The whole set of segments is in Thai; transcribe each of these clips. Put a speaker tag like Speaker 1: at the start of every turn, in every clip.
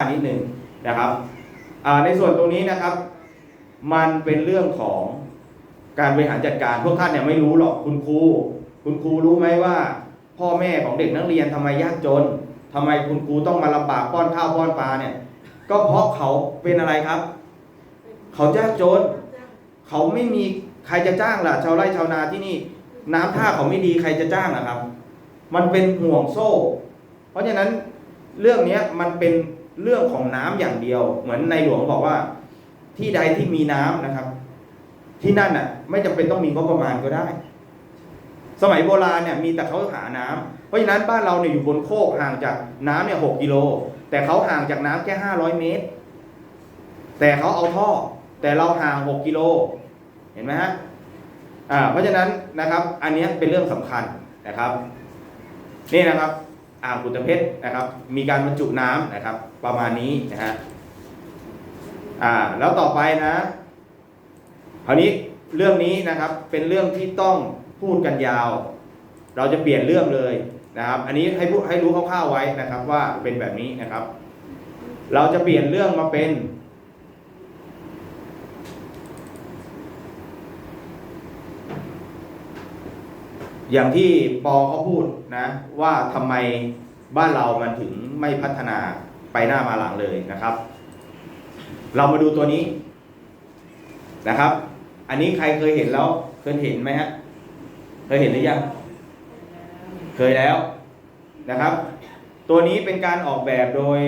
Speaker 1: นิดหนึ่งนะครับอ่าในส่วนตรงนี้นะครับ มันเป็นเรื่องของการบริหารจัดการพวกท่านเนี่ยไม่รู้หรอกคุณครู คุณครูรู้ไหมว่า พ่อแม่ของเด็กนักเรียนทำไมยากจนทำไมคุณครูต้องมาลำบากป้อนข้าวป้อนปลาเนี่ย ก็เพราะเขาเป็นอะไรครับ เขายากจน เขาไม่มีใครจะจ้างล่ะ ชาวไร่ชาวนาที่นี่ น้ำท่าเขาไม่ดีใครจะจ้างล่ะครับ มันเป็นห่วงโซ่ เพราะฉะนั้นเรื่องนี้มันเป็น เรื่องของน้ำอย่างเดียว เหมือนในหลวงบอกว่า ที่ใดที่มีน้ำนะครับ ที่นั่นน่ะ ไม่จำเป็นต้องมีงบประมาณก็ได้ สมัยโบราณเนี่ยมีแต่เขาหาน้ำเพราะฉะนั้นบ้านเราเนี่ยอยู่บนโคกห่างจากน้ำเนี่ยหกกิโล แต่เขาห่างจากน้ำแค่ห้าร้อยเมตร แต่เขาเอาท่อ แต่เราห่างหกกิโล เห็นไหมฮะอ่าเพราะฉะนั้นนะครับ อันนี้เป็นเรื่องสำคัญนะครับ นี่นะครับ อ่างขุตเพชรนะครับ มีการบรรจุน้ำนะครับ ประมาณนี้นะฮะอ่าแล้วต่อไปนะคราวนี้เรื่องนี้นะครับเป็นเรื่องที่ต้องพูดกันยาว เราจะเปลี่ยนเรื่องเลยนะครับ อันนี้ให้พูดให้รู้คร่าวๆไว้นะครับว่าเป็นแบบนี้นะครับ เราจะเปลี่ยนเรื่องมาเป็น อย่างที่ปอเขาพูดนะ ว่าทำไมบ้านเรามันถึงไม่พัฒนาไปหน้ามาหลังเลยนะครับ เรามาดูตัวนี้นะครับ อันนี้ใครเคยเห็นแล้ว เคยเห็นไหมฮะเคยเห็นหรือยังเคยแล้วนะครับ ตัวนี้เป็นการออกแบบโดย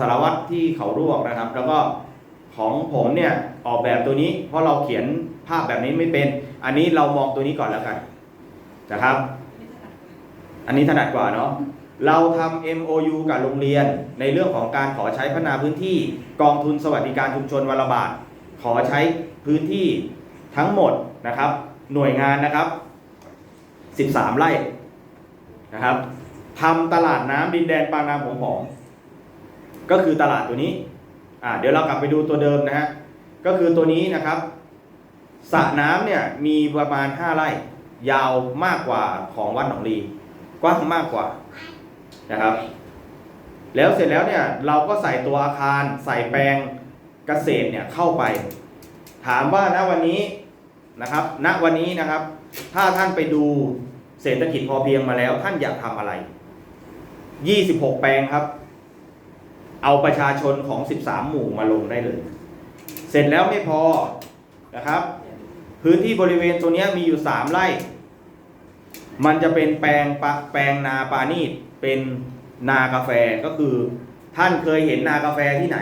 Speaker 1: สารวัตรที่เขารวกนะครับ แล้วก็ของผมเนี่ยออกแบบตัวนี้ เพราะเราเขียนภาพแบบนี้ไม่เป็น อันนี้เรามองตัวนี้ก่อนแล้วกันนะครับ อันนี้ถนัดกว่าเนาะเราทำ MOU กับโรงเรียน ในเรื่องของการขอใช้พัฒนาพื้นที่กองทุนสวัสดิการชุมชนวันละบาท ขอใช้พื้นที่ทั้งหมดนะครับ หน่วยงานนะครับ 13 ไร่นะครับทำตลาดน้ำดินแดนปางน้ำหงหอมก็คือตลาดตัวนี้อ่าเดี๋ยวเรากลับไปดูตัวเดิมนะฮะก็คือตัวนี้นะครับ สระน้ำเนี่ยมีประมาณ5ไร่ ยาวมากกว่าของวัดหนองลีกว้างมากกว่านะครับ แล้วเสร็จแล้วเนี่ยเราก็ใส่ตัวอาคารใส่แปลงเกษตรเนี่ยเข้าไป ถามว่าณวันนี้นะครับณวันนี้นะครับ ถ้าท่านไปดูเศรษฐกิจพอเพียงมาแล้ว ท่านอยากทำอะไร 26 แปลงครับ เอาประชาชนของ 13 หมู่มาลงได้เลย เสร็จแล้วไม่พอนะครับ พื้นที่บริเวณตัวนี้มีอยู่3ไร่ มันจะเป็นแปลงปะแปลงนาปานีตเป็นนากาแฟก็คือ ท่านเคยเห็นนากาแฟที่ไหน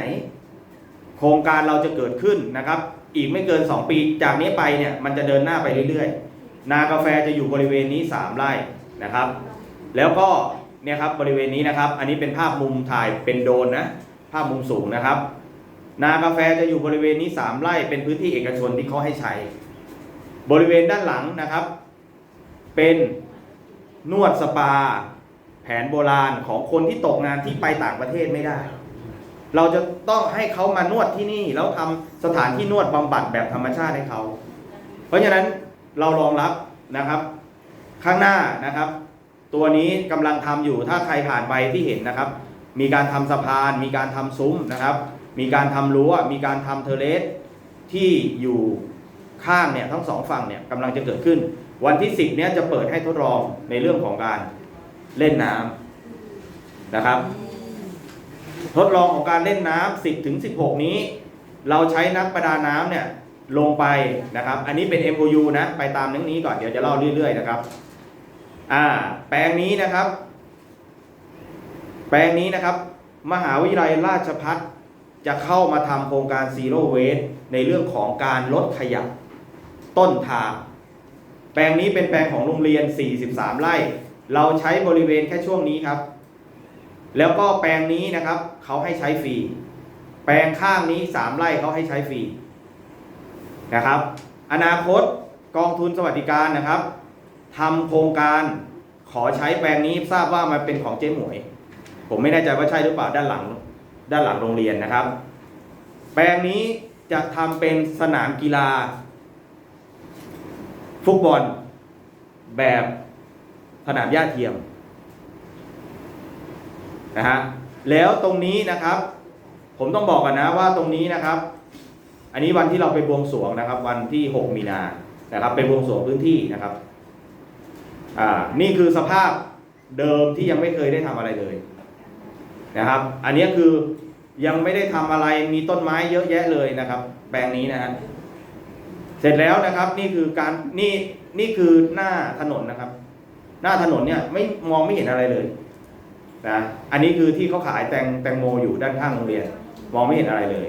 Speaker 1: โครงการเราจะเกิดขึ้นนะครับ อีกไม่เกิน 2 ปีจากนี้ไปเนี่ยมันจะเดินหน้าไปเรื่อยๆ นากาแฟจะอยู่บริเวณนี้ 3 ไร่นะครับ แล้วก็เนี่ยครับบริเวณนี้นะครับ อันนี้เป็นภาพมุมถ่ายเป็นโดนนะภาพมุมสูงนะครับ นากาแฟจะอยู่บริเวณนี้ 3 ไร่เป็นพื้นที่เอกชนที่เขาให้ใช้ บริเวณด้านหลังนะครับ เป็นนวดสปา แผนโบราณของคนที่ตกงานที่ไปต่างประเทศไม่ได้ เราจะต้องให้เขามานวดที่นี่ แล้วทำสถานที่นวดบำบัดแบบธรรมชาติให้เขา เพราะฉะนั้นเรารองรับนะครับ ข้างหน้านะครับ ตัวนี้กำลังทำอยู่ถ้าใครผ่านไปที่เห็นนะครับ มีการทำสะพาน มีการทำซุ้มนะครับ มีการทำรั้วมีการทำเทเลสที่อยู่ ข้างเนี่ยทั้งสองฝั่งเนี่ยกำลังจะเกิดขึ้น วันที่ 10เนี่ยจะเปิดให้ทดลองในเรื่องของการเล่นน้ำนะครับ ทดลองของการเล่นน้ำ10ถึง16 นี้ เราใช้นักประดาน้ำเนี่ยลงไปนะครับ อันนี้เป็น MOU นะ ไปตามเรื่องนี้ก่อน เดี๋ยวจะเล่าเรื่อยๆนะครับ อ่า แปลงนี้นะครับ แปลงนี้นะครับ มหาวิทยาลัยราชพัฒจะเข้ามาทำโครงการ Zero Waste ในเรื่องของการลดขยะ ต้นทาง แปลงนี้เป็นแปลงของโรงเรียน 43 ไร่ เราใช้บริเวณแค่ช่วงนี้ครับ แล้วก็แปลงนี้นะครับเขาให้ใช้ฟรี แปลงข้างนี้ 3 ไร่เขาให้ใช้ฟรีนะครับ อนาคตกองทุนสวัสดิการนะครับทำโครงการขอใช้แปลงนี้ทราบว่ามันเป็นของเจ๊หมวย ผมไม่แน่ใจว่าใช่หรือเปล่าด้านหลัง ด้านหลังโรงเรียนนะครับ แปลงนี้จะทำเป็นสนามกีฬา ฟุตบอลแบบสนามหญ้าเทียมนะฮะแล้วตรงนี้นะครับ ผมต้องบอกกันนะว่าตรงนี้นะครับ อันนี้วันที่เราไปบวงสรวงนะครับ วันที่ 6 มีนานะครับไปบวงสรวงพื้นที่นะครับอ่านี่คือสภาพเดิมที่ยังไม่เคยได้ทำอะไรเลยนะครับ อันนี้คือยังไม่ได้ทำอะไรมีต้นไม้เยอะแยะเลยนะครับ แปลงนี้นะฮะ เสร็จแล้วนะครับ นี่คือการนี่นี่คือหน้าถนนนะครับ หน้าถนนเนี่ยไม่มองไม่เห็นอะไรเลยนะอันนี้คือที่เขาขายแตงแตงโมอยู่ด้านข้างโรงเรียน มองไม่เห็นอะไรเลย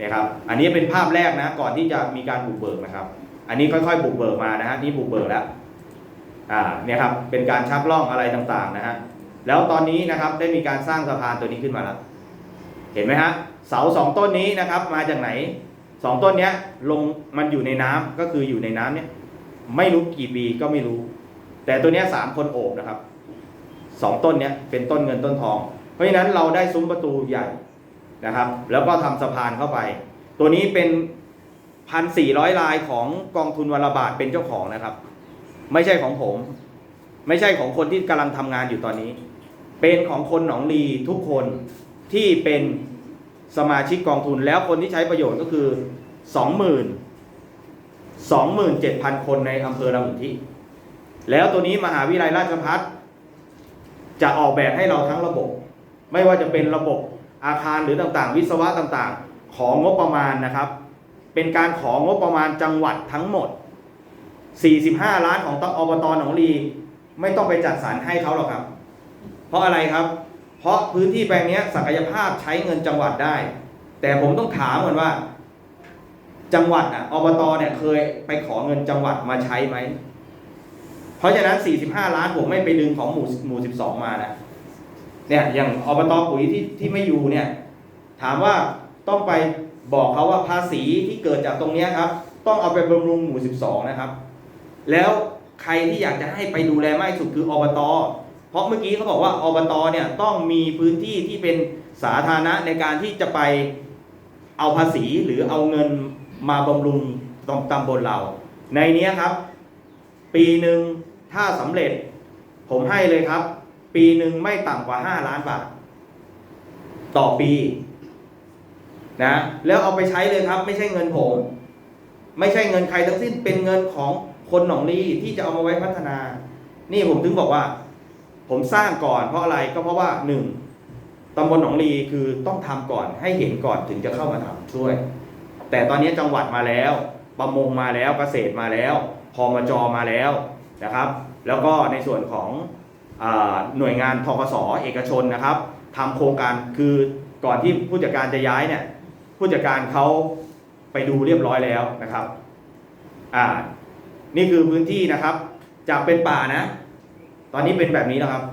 Speaker 1: นะครับ อันนี้เป็นภาพแรกนะ ก่อนที่จะมีการบุกเบิกนะครับ อันนี้ค่อยๆบุกเบิกมานะฮะนี่บุกเบิกแล้วอ่าเนี่ยครับเป็นการชักล่องอะไรต่างๆนะฮะแล้วตอนนี้นะครับได้มีการสร้างสะพานตัวนี้ขึ้นมาแล้ว เห็นไหมฮะเสาสองต้นนี้นะครับ มาจากไหน สองต้นเนี้ยลงมันอยู่ในน้ำก็คืออยู่ในน้ำเนี่ยไม่รู้กี่ปีก็ไม่รู้ แต่ตัวเนี้ยสามคนโอบนะครับสองต้นเนี้ยเป็นต้นเงินต้นทอง เพราะฉะนั้นเราได้ซุ้มประตูใหญ่นะครับ แล้วก็ทำสะพานเข้าไป ตัวนี้เป็นพันสี่ร้อยลายของกองทุนวรบาทเป็นเจ้าของนะครับ ไม่ใช่ของผม ไม่ใช่ของคนที่กำลังทำงานอยู่ตอนนี้ เป็นของคนหนองลีทุกคนที่เป็น สมาชิกกองทุนแล้วคนที่ใช้ประโยชน์ก็คือสองหมื่นสองหมื่นเจ็ดพันคนในอำเภอลำพูนที่ แล้วตัวนี้มหาวิทยาลัยราชภัฏจะออกแบบให้เราทั้งระบบ ไม่ว่าจะเป็นระบบอาคารหรือต่างๆ วิศวะต่างๆ ของงบประมาณนะครับ เป็นการของงบประมาณจังหวัดทั้งหมด 45 ล้านของตอบตหนองลีไม่ต้องไปจัดสรรให้เขาหรอกครับ เพราะอะไรครับ เพราะพื้นที่แปลงนี้ศักยภาพใช้เงินจังหวัดได้ แต่ผมต้องถามก่อนว่า จังหวัดอะอบตเนี่ยเคยไปขอเงินจังหวัดมาใช้ไหม เพราะฉะนั้น 45 ล้านผมไม่ไปดึงของหมู่หมู่ 12 มานะเนี่ยอย่างอบตปุ๋ยที่ที่ไม่อยู่เนี่ย ถามว่าต้องไปบอกเขาว่าภาษีที่เกิดจากตรงนี้ครับ ต้องเอาไปบำรุงหมู่ 12 นะครับ แล้วใครที่อยากจะให้ไปดูแลมากที่สุดคืออบต เพราะเมื่อกี้เขาบอกว่าอบตเนี่ยต้องมีพื้นที่ที่เป็นสาธารณะในการที่จะไปเอาภาษีหรือเอาเงินมาบำรุงตำตำบลเรา ในนี้ครับ ปีหนึ่งถ้าสำเร็จ ผมให้เลยครับ ปีหนึ่งไม่ต่ำกว่า 5 ล้านบาท ต่อปีนะแล้วเอาไปใช้เลยครับ ไม่ใช่เงินผม ไม่ใช่เงินใครทั้งสิ้นเป็นเงินของคนหนองลีที่จะเอามาไว้พัฒนา นี่ผมถึงบอกว่า ผมสร้างก่อนเพราะอะไรก็เพราะว่าหนึ่งตำบลหนองลีคือต้องทำก่อนให้เห็นก่อนถึงจะเข้ามาทำช่วย แต่ตอนนี้จังหวัดมาแล้ว ประมงมาแล้วเกษตรมาแล้วพมจมาแล้วนะครับ แล้วก็ในส่วนของอาหน่วยงานทกสเอกชนนะครับทำโครงการคือก่อนที่ผู้จัดการจะย้ายเนี่ยผู้จัดการเขาไปดูเรียบร้อยแล้วนะครับอ่านี่คือพื้นที่นะครับ จากเป็นป่านะ ตอนนี้เป็นแบบนี้แล้วครับ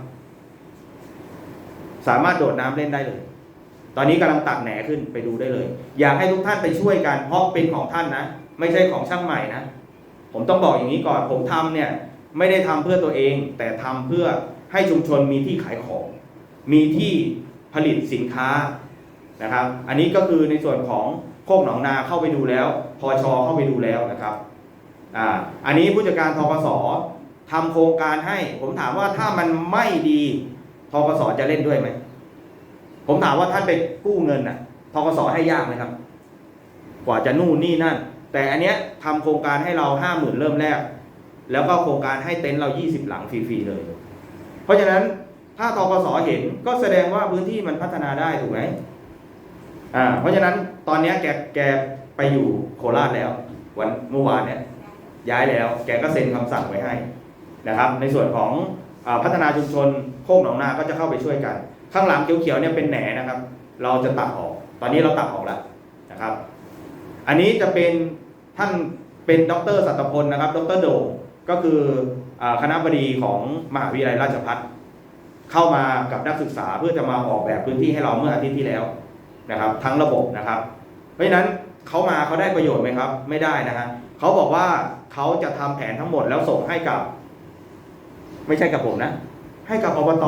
Speaker 1: สามารถโดดน้ำเล่นได้เลย ตอนนี้กำลังตักแหนขึ้นไปดูได้เลย อยากให้ทุกท่านไปช่วยกัน เพราะเป็นของท่านนะ ไม่ใช่ของช่างใหม่นะ ผมต้องบอกอย่างนี้ก่อน ผมทำเนี่ย ไม่ได้ทำเพื่อตัวเอง แต่ทำเพื่อให้ชุมชนมีที่ขายของ มีที่ผลิตสินค้านะครับ อันนี้ก็คือในส่วนของโคกหนองนาเข้าไปดูแล้ว พอชอเข้าไปดูแล้วนะครับ อ่า อันนี้ผู้จัดการทกส ทำโครงการให้ ผมถามว่าถ้ามันไม่ดีทกสจะเล่นด้วยไหมผมถามว่าท่านไปกู้เงินน่ะทกสให้ยากไหมครับ กว่าจะนู่นนี่นั่น แต่อันเนี้ยทำโครงการให้เราห้าหมื่นเริ่มแรก แล้วก็โครงการให้เต็นท์เรา20หลังฟรีๆเลย เพราะฉะนั้นถ้าทกสเห็นก็แสดงว่าพื้นที่มันพัฒนาได้ถูกไหมอ่า เพราะฉะนั้นตอนเนี้ยแกแกไปอยู่โคราชแล้ว วันเมื่อวานเนี้ยย้ายแล้ว แกก็เซ็นคำสั่งไว้ให้ นะครับ ในส่วนของอพัฒนาชุมชนโคกหนองนาก็จะเข้าไปช่วยกัน ข้างหลังเขียวๆเนี่ยเป็นแหนนะครับ เราจะตัดออก ตอนนี้เราตัดออกแล้วนะครับ อันนี้จะเป็นท่านเป็นดรสัตพลนะครับ ดรโดงก็คือคณะบดีของมหาวิทยาลัยราชภัฏเข้ามากับนักศึกษาเพื่อจะมาออกแบบพื้นที่ให้เราเมื่ออาทิตย์ที่แล้วนะครับ ทั้งระบบนะครับ เพราะฉะนั้นเขามาเขาได้ประโยชน์ไหมครับ ไม่ได้นะฮะเขาบอกว่าเขาจะทำแผนทั้งหมดแล้วส่งให้กับ ไม่ใช่กับผมนะ ให้กับอบต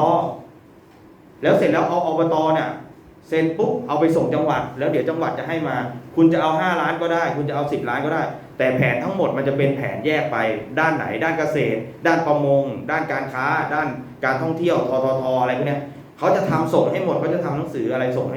Speaker 1: แล้วเสร็จแล้วเอาอบตเนี่ยเซ็นปุ๊บเอาไปส่งจังหวัด แล้วเดี๋ยวจังหวัดจะให้มา คุณจะเอา 5 ล้านก็ได้ คุณจะเอา 10 ล้านก็ได้ แต่แผนทั้งหมดมันจะเป็นแผนแยกไปด้านไหน ด้านเกษตร ด้านประมง ด้านการค้า ด้านการท่องเที่ยวทททอะไรพวกเนี้ยเขาจะทำส่งให้หมดเขาจะทำหนังสืออะไรส่งให้